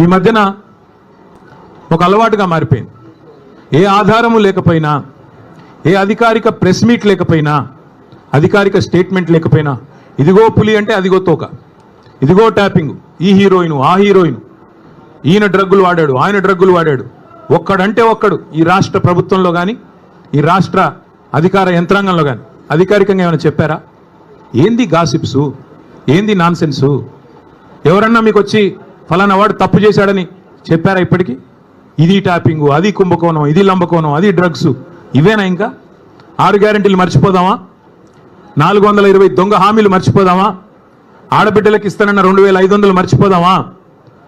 ఈ మధ్యన ఒక అలవాటుగా మారిపోయింది. ఏ ఆధారము లేకపోయినా ఏ అధికారిక ప్రెస్ మీట్ లేకపోయినా అధికారిక స్టేట్మెంట్ లేకపోయినా ఇదిగో పులి అంటే అదిగో తోక ఇదిగో ట్యాపింగ్ ఈ హీరోయిన్ ఆ హీరోయిన్ ఈయన డ్రగ్గులు వాడాడు ఆయన డ్రగ్గులు వాడాడు ఒక్కడంటే ఒక్కడు ఈ రాష్ట్ర ప్రభుత్వంలో కానీ ఈ రాష్ట్ర అధికార యంత్రాంగంలో కానీ అధికారికంగా ఏమైనా చెప్పారా? ఏంది గాసిప్సు? ఏంది నాన్సెన్సు? ఎవరన్నా మీకు వచ్చి ఫలానా వాడు తప్పు చేశాడని చెప్పారా ఇప్పటికీ? ఇది ట్యాపింగు అది కుంభకోణం ఇది లంబకోణం అది డ్రగ్స్. ఇవేనా ఇంకా? ఆరు గ్యారెంటీలు మర్చిపోదామా? నాలుగు వందల ఇరవై దొంగ హామీలు మర్చిపోదామా? ఆడబిడ్డలకు ఇస్తానన్న రెండు వేల ఐదు వందలు మర్చిపోదామా?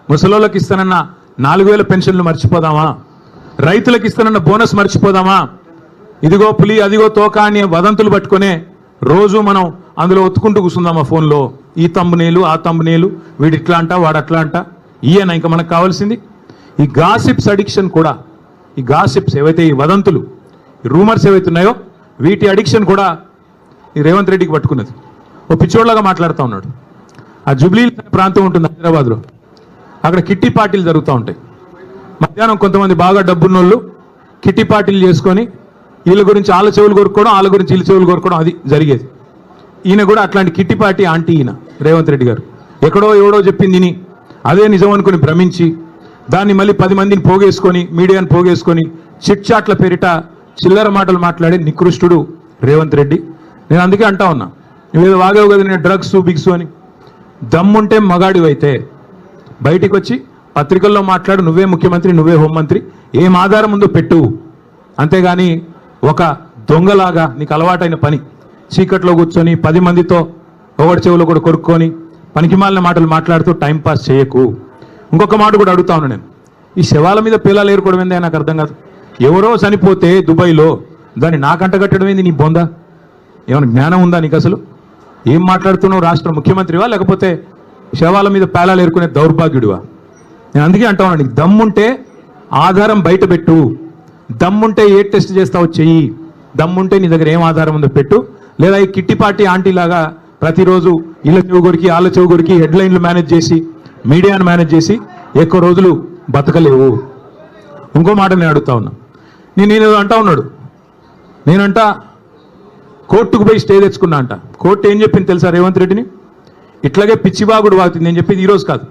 ముసలోళ్ళకి ఇస్తానన్న నాలుగు వేల పెన్షన్లు మర్చిపోదామా? రైతులకు ఇస్తానన్న బోనస్ మర్చిపోదామా? ఇదిగో పులి అదిగో తోక అని వదంతులు పట్టుకునే రోజు మనం అందులో ఒత్తుకుంటూ కూర్చుందామా ఫోన్లో. ఈ తమ్మునేలు ఆ తమ్మునేలు వీడు ఇట్లా అంట వాడు అట్లా అంట ఈయన ఇంకా మనకు కావాల్సింది ఈ గాసిప్స్ అడిక్షన్ కూడా. ఈ గాసిప్స్ ఏవైతే ఈ వదంతులు ఈ రూమర్స్ ఏవైతే ఉన్నాయో వీటి అడిక్షన్ కూడా ఈ రేవంత్ రెడ్డికి పట్టుకున్నది. ఓ పిచ్చోడ్లాగా మాట్లాడుతూ ఉన్నాడు. ఆ జుబ్లీ ప్రాంతం ఉంటుంది హైదరాబాద్లో. అక్కడ కిట్టి పార్టీలు జరుగుతూ ఉంటాయి. మధ్యాహ్నం కొంతమంది బాగా డబ్బున్నోళ్ళు కిట్టి పార్టీలు చేసుకొని వీళ్ళ గురించి వాళ్ళ చెవులు కొరుక్కోవడం వాళ్ళ గురించి వీళ్ళ చెవులు కొరుక్కోవడం అది జరిగేది. ఈయన కూడా అట్లాంటి కిట్టిపాటి ఆంటీ ఈయన రేవంత్ రెడ్డి గారు. ఎక్కడో ఎవడో చెప్పింది అదే నిజం అనుకుని భ్రమించి దాన్ని మళ్ళీ పది మందిని పోగేసుకొని మీడియాని పోగేసుకొని చిట్ చాట్ల పేరిట చిల్లర మాటలు మాట్లాడే నికృష్టుడు రేవంత్ రెడ్డి. నేను అందుకే అంటా ఉన్నా నువ్వేదో వాగావు కదా నేను డ్రగ్స్ బిగ్స్ అని. దమ్ముంటే మగాడివైతే బయటికి వచ్చి పత్రికల్లో మాట్లాడు నువ్వే ముఖ్యమంత్రి నువ్వే హోంమంత్రి ఏం ఆధారం ఉందో పెట్టు. అంతేగాని ఒక దొంగలాగా నీకు అలవాటైన పని. చీకట్లో కూర్చొని పది మందితో ఒకటి చెవులో కూడా కొరుక్కొని పనికిమాలిన మాటలు మాట్లాడుతూ టైంపాస్ చేయకు. ఇంకొక మాట కూడా అడుగుతా ఉన్నా నేను. ఈ శవాల మీద పిల్లలు ఏరుకోవడం ఏందే నాకు అర్థం కాదు. ఎవరో చనిపోతే దుబాయ్లో దాన్ని నాకంట కట్టడం ఏంది నీ బొంద? ఏమైనా జ్ఞానం ఉందా నీకు అసలు? ఏం మాట్లాడుతున్నావు? రాష్ట్ర ముఖ్యమంత్రివా? లేకపోతే శవాల మీద పేలాలు ఏరుకునే దౌర్భాగ్యుడివా? నేను అందుకే అంటా ఉన్నాను నీకు దమ్ముంటే ఆధారం బయట పెట్టు. దమ్ముంటే ఏ టెస్ట్ చేస్తావో చెయ్యి. దమ్ముంటే నీ దగ్గర ఏం ఆధారం ఉందో పెట్టు. లేదా ఈ కిట్టిపాటి ఆంటీ లాగా ప్రతిరోజు ఇళ్ళ చెవుగురికి ఆళ్ళ చెవు హెడ్లైన్లు మేనేజ్ చేసి మీడియాను మేనేజ్ చేసి ఎక్కువ రోజులు బతకలేవు. ఇంకో మాట నేను అడుగుతా ఉన్నా. నేను నేను అంటా ఉన్నాడు. నేనంట కోర్టుకు పోయి స్టే తెచ్చుకున్నా అంట. కోర్టు ఏం చెప్పింది తెలుసా రేవంత్ రెడ్డిని? ఇట్లాగే పిచ్చిబాగుడు వాగుతుంది. నేను చెప్పింది ఈరోజు కాదు.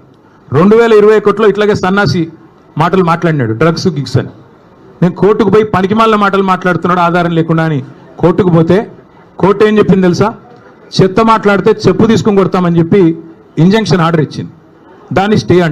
రెండు వేల ఇరవై ఒకటిలో ఇట్లాగే సన్నాసి మాటలు మాట్లాడినాడు డ్రగ్స్ గిగ్స్ అని. నేను కోర్టుకు పోయి పనికిమాలిన మాటలు మాట్లాడుతున్నాడు ఆధారం లేకుండా అని కోర్టుకు పోతే కోర్టు ఏం చెప్పింది తెలుసా? చెత్త మాట్లాడితే చెప్పు తీసుకొని కొడతామని చెప్పి ఇంజంక్షన్ ఆర్డర్ ఇచ్చింది. దాన్ని స్టే అంట